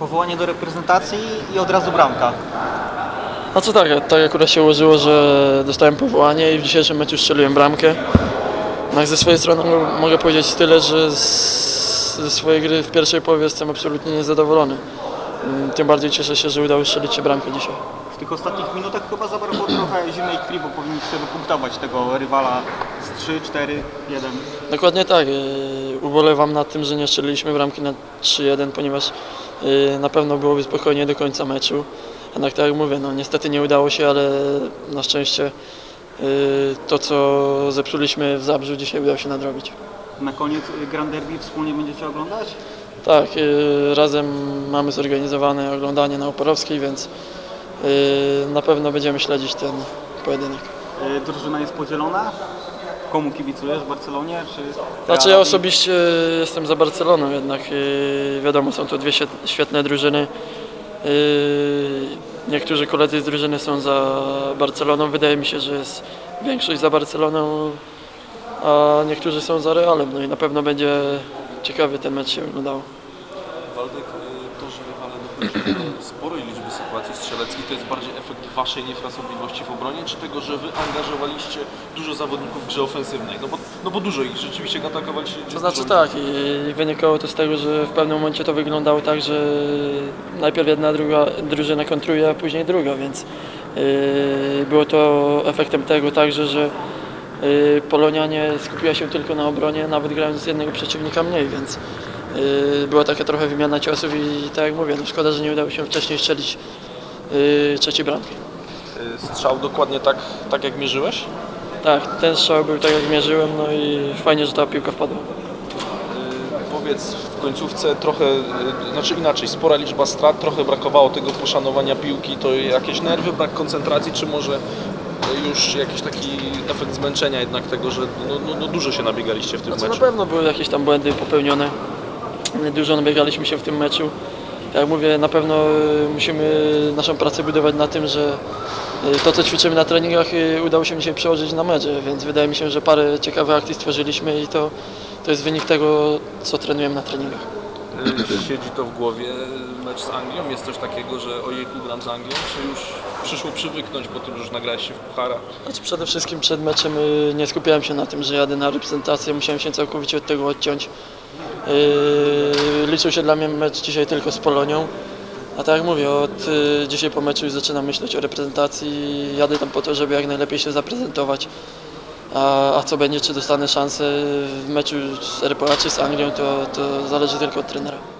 Powołanie do reprezentacji i od razu bramka. No co tak, tak akurat się ułożyło, że dostałem powołanie i w dzisiejszym meczu strzeliłem bramkę. No, ze swojej strony mo- mogę powiedzieć tyle, że z, ze swojej gry w pierwszej połowie jestem absolutnie niezadowolony. Mm, Tym bardziej cieszę się, że udało się strzelić bramkę dzisiaj. W tych ostatnich minutach chyba zabrakło trochę zimnej krwi, bo powinniście wypunktować tego rywala z 3, 4, 1. Dokładnie tak. yy, Ubolewam nad tym, że nie strzeliliśmy bramki na 3-1, ponieważ yy, na pewno byłoby spokojnie do końca meczu. Jednak tak jak mówię, no niestety nie udało się, ale na szczęście yy, to co zepsuliśmy w Zabrzu dzisiaj udało się nadrobić. Na koniec y, Grand Derby wspólnie będziecie oglądać? Tak, razem mamy zorganizowane oglądanie na Oporowskiej, więc na pewno będziemy śledzić ten pojedynek. Y, Drużyna jest podzielona? Komu kibicujesz? W Barcelonie? Czy Znaczy ja osobiście jestem za Barceloną, jednak yy, wiadomo, są to dwie świet- świetne drużyny. Yy, niektórzy koledzy z drużyny są za Barceloną, wydaje mi się, że jest większość za Barceloną, a niektórzy są za Realem, no i na pewno będzie ciekawie ten mecz się oglądał. Waldek, że rywale do sporej liczby sytuacji strzeleckich, to jest bardziej efekt waszej niefrasobliwości w obronie, czy tego, że wy angażowaliście dużo zawodników w grze ofensywnej? No bo, no bo dużo ich rzeczywiście atakowaliście. To znaczy tak, i wynikało to z tego, że w pewnym momencie to wyglądało tak, że najpierw jedna druga drużyna kontruje, a później druga, więc yy, było to efektem tego także, że yy, Polonianie skupiła się tylko na obronie, nawet grając z jednego przeciwnika mniej, więc była taka trochę wymiana ciosów i tak jak mówię, no szkoda, że nie udało się wcześniej strzelić yy, trzeciej bramki. Y, Strzał dokładnie tak, tak jak mierzyłeś? Tak, ten strzał był tak jak mierzyłem, no i fajnie, że ta piłka wpadła. Y, Powiedz w końcówce trochę, y, znaczy inaczej, spora liczba strat, trochę brakowało tego poszanowania piłki, to jakieś nerwy, brak koncentracji, czy może y, już jakiś taki efekt zmęczenia jednak tego, że no, no, no dużo się nabiegaliście w tym Znaczy, na meczu? pewno były jakieś tam błędy popełnione. Dużo nabiegaliśmy się w tym meczu. Tak jak mówię, na pewno y, musimy naszą pracę budować na tym, że y, to co ćwiczymy na treningach y, udało się dzisiaj przełożyć na mecze, więc wydaje mi się, że parę ciekawych akcji stworzyliśmy i to, to jest wynik tego, co trenujemy na treningach. Y, Siedzi to w głowie mecz z Anglią? Jest coś takiego, że ojejku gram z Anglią, czy już przyszło przywyknąć po tym, już nagrałeś się w pucharach? Znaczy, przede wszystkim przed meczem y, nie skupiałem się na tym, że jadę na reprezentację, musiałem się całkowicie od tego odciąć. Yy, liczył się dla mnie mecz dzisiaj tylko z Polonią. A tak jak mówię, od y, dzisiaj po meczu już zaczynam myśleć o reprezentacji. Jadę tam po to, żeby jak najlepiej się zaprezentować. A, a co będzie, czy dostanę szansę w meczu z RPA z Anglią, to, to zależy tylko od trenera.